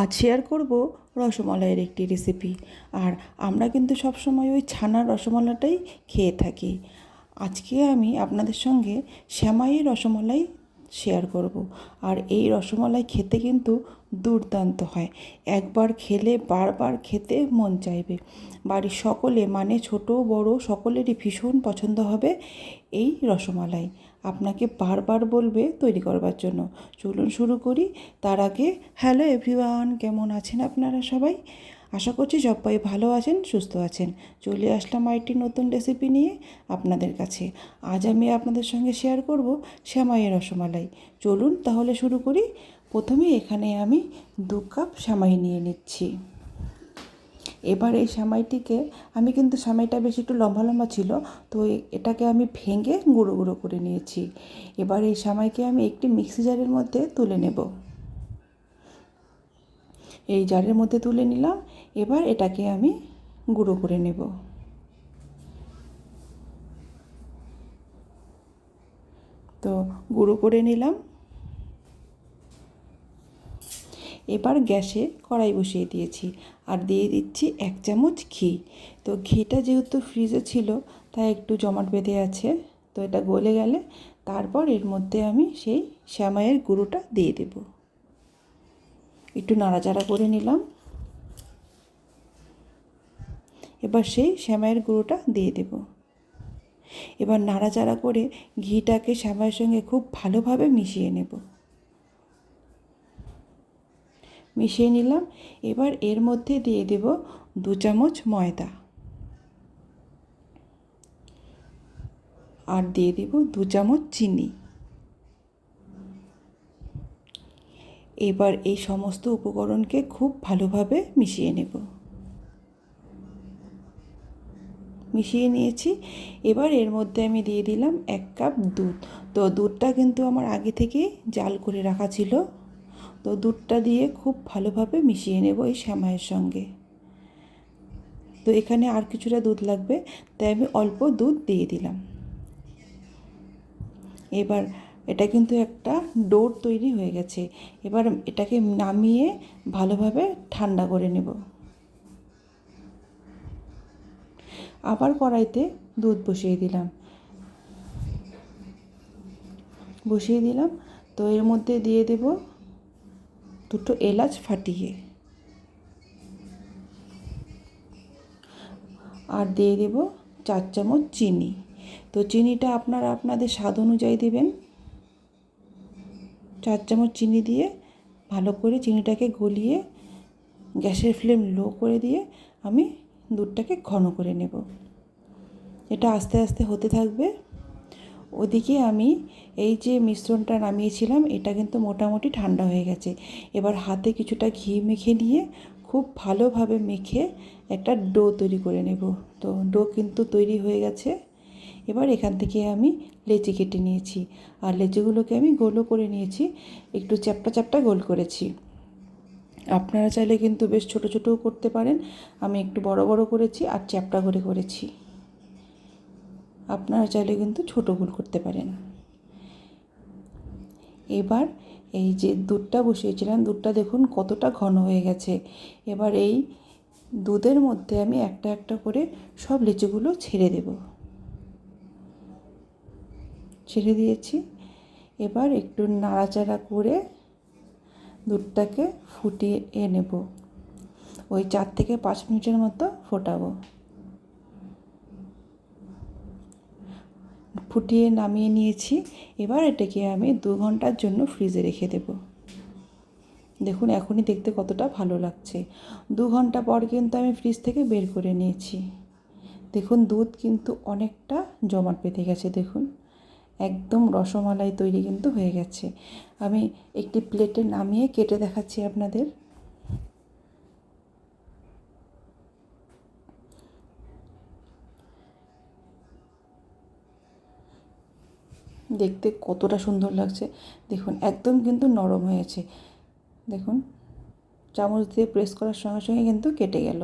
আজ শেয়ার করব রসমালাইয়ের একটি রেসিপি আর আমরা কিন্তু সবসময় ওই ছানার রসমালাইটাই খেয়ে থাকি। আজকে আমি আপনাদের সঙ্গে শ্যামাইয়ের রসমালাই শেয়ার করব। আর এই রসমালাই খেতে কিন্তু দুর্দান্ত হয়। একবার খেলে, বারবার খেতে মন চাইবে। বাড়ির সকলে মানে ছোট, বড়, সকলেরই ভীষণ পছন্দ হবে এই রসমালাই। আপনাকে বারবার বলবে তৈরি করবার জন্য। চলুন শুরু করি। তার আগে, হ্যালো এভরিওয়ান, কেমন আছেন আপনারা সবাই? আশা করছি সবাই ভালো আছেন, সুস্থ আছেন। চলে আসলাম আরেকটি নতুন রেসিপি নিয়ে আপনাদের কাছে। আজ আমি আপনাদের সঙ্গে শেয়ার করব শ্যামাইয়ের রসমালাই। চলুন তাহলে শুরু করি। প্রথমে এখানে আমি দু কাপ শ্যামাই নিয়ে নিচ্ছি। এবার এই সামাইটিকে আমি কিন্তু সামাইটা বেশি একটু লম্বা লম্বা ছিল, তো এটাকে আমি ভেঙে গুঁড়ো গুঁড়ো করে নিয়েছি। এবার এই সামাইকে আমি একটি মিক্সি জারের মধ্যে তুলে নেব। এই জারের মধ্যে তুলে নিলাম, এবার এটাকে আমি গুঁড়ো করে নেব। তো গুঁড়ো করে নিলাম এবার গ্যাসে কড়াই বসিয়ে দিয়েছি আর দিয়ে দিচ্ছি এক চামচ ঘি। তো ঘিটা যেহেতু ফ্রিজে ছিল, তাই একটু জমাট বেঁধে আছে, তো এটা গলে গেলে তারপর এর মধ্যে আমি সেই শ্যামাইয়ের গুঁড়োটা দিয়ে দেব। একটু নাড়াচাড়া করে নিলাম। এবার সেই শ্যামাইয়ের গুঁড়োটা দিয়ে দেব। এবার নাড়াচাড়া করে ঘিটাকে শ্যামাইয়ের সঙ্গে খুব ভালোভাবে মিশিয়ে নেব। মিশিয়ে নিলাম। এবার এর মধ্যে দিয়ে দেব দু চামচ ময়দা। আর দিয়ে দেব দু চামচ চিনি। এবার এই সমস্ত উপকরণকে খুব ভালোভাবে মিশিয়ে নেব। মিশিয়ে নিয়েছি। এবার এর মধ্যে আমি দিয়ে দিলাম এক কাপ দুধ। তো দুধটা কিন্তু আমার আগে থেকেই জাল করে রাখা ছিল। তো দুধটা দিয়ে খুব ভালোভাবে মিশিয়ে নেব এই শ্যামাইয়ের সঙ্গে। তো এখানে আর কিছুটা দুধ লাগবে, তাই আমি অল্প দুধ দিয়ে দিলাম। এবার এটা কিন্তু একটা ডোর তৈরি হয়ে গেছে। এবার এটাকে নামিয়ে ভালোভাবে ঠান্ডা করে নেব। আবার কড়াইতে দুধ বসিয়ে দিলাম। বসিয়ে দিলাম। তো এর মধ্যে দিয়ে দেব দুটো এলাচ ফাটিয়ে। আর দিয়ে দেব চার চামচ চিনি। তো চিনিটা আপনারা আপনাদের স্বাদ অনুযায়ী দেবেন। চার চামচ চিনি দিয়ে ভালো করে চিনিটাকে গলিয়ে গ্যাসের ফ্লেম লো করে দিয়ে আমি দুধটাকে ঘন করে নেব। এটা আস্তে আস্তে হতে থাকবে। ওদিকে আমি এই যে মিশ্রণটা নামিয়েছিলাম, এটা কিন্তু মোটামুটি ঠান্ডা হয়ে গেছে। এবার হাতে কিছুটা ঘি মেখে নিয়ে খুব ভালোভাবে মেখে একটা ডো তৈরি করে নেব। তো ডো কিন্তু তৈরি হয়ে গেছে। এবার এখান থেকে আমি লেচি কেটে নিয়েছি। আর লেচিগুলোকে আমি গোলও করে নিয়েছি, একটু চ্যাপটা চ্যাপটা গোল করেছি। আপনারা চাইলে কিন্তু বেশ ছোট ছোটও করতে পারেন। আমি একটু বড় বড় করেছি আর চ্যাপটা করে করেছি। আপনারা চাইলে কিন্তু ছোটো গোল করতে পারেন। এবার এই যে দুধটা বসিয়েছিলাম, দুধটা দেখুন কতটা ঘন হয়ে গেছে। এবার এই দুধের মধ্যে আমি একটা একটা করে সব লিচুগুলো ছেড়ে দেব। ছেড়ে দিয়েছি। এবার একটু নাড়াচাড়া করে দুধটাকে ফুটিয়ে নেব। ওই চার থেকে পাঁচ মিনিটের মতো ফোটাবো। ফুটিয়ে নামিয়ে নিয়েছি। এবার এটাকে আমি দু ঘণ্টার জন্য ফ্রিজে রেখে দেব। দেখুন, এখনই দেখতে কতটা ভালো লাগছে। দু ঘণ্টা পর কিন্তু আমি ফ্রিজ থেকে বের করে নিয়েছি। দেখুন, দুধ কিন্তু অনেকটা জমাট পেতে গেছে, দেখুন। একদম রসমালাই তৈরি কিন্তু হয়ে গেছে। আমি একটি প্লেটে নামিয়ে কেটে দেখাচ্ছি আপনাদের। দেখতে কতটা সুন্দর লাগছে। দেখুন, একদম কিন্তু নরম হয়েছে। দেখুন, চামচ দিয়ে প্রেস করার সঙ্গে সঙ্গে কিন্তু কেটে গেল।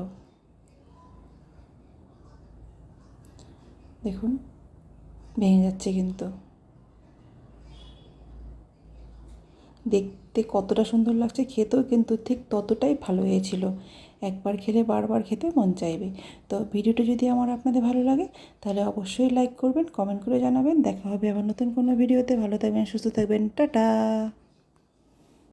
দেখুন, ভেঙে যাচ্ছে কিন্তু। দেখতে কতটা সুন্দর লাগছে, খেতেও কিন্তু ঠিক ততটাই ভালো হয়েছিল। একবার খেলে বারবার খেতে মন চাইবে। তো ভিডিওটি যদি আমার আপনাদের ভালো লাগে, তাহলে অবশ্যই লাইক করবেন কমেন্ট করে জানাবেন। দেখা হবে আবার নতুন কোনো ভিডিওতে। ভালো থাকবেন, সুস্থ থাকবেন। টাটা!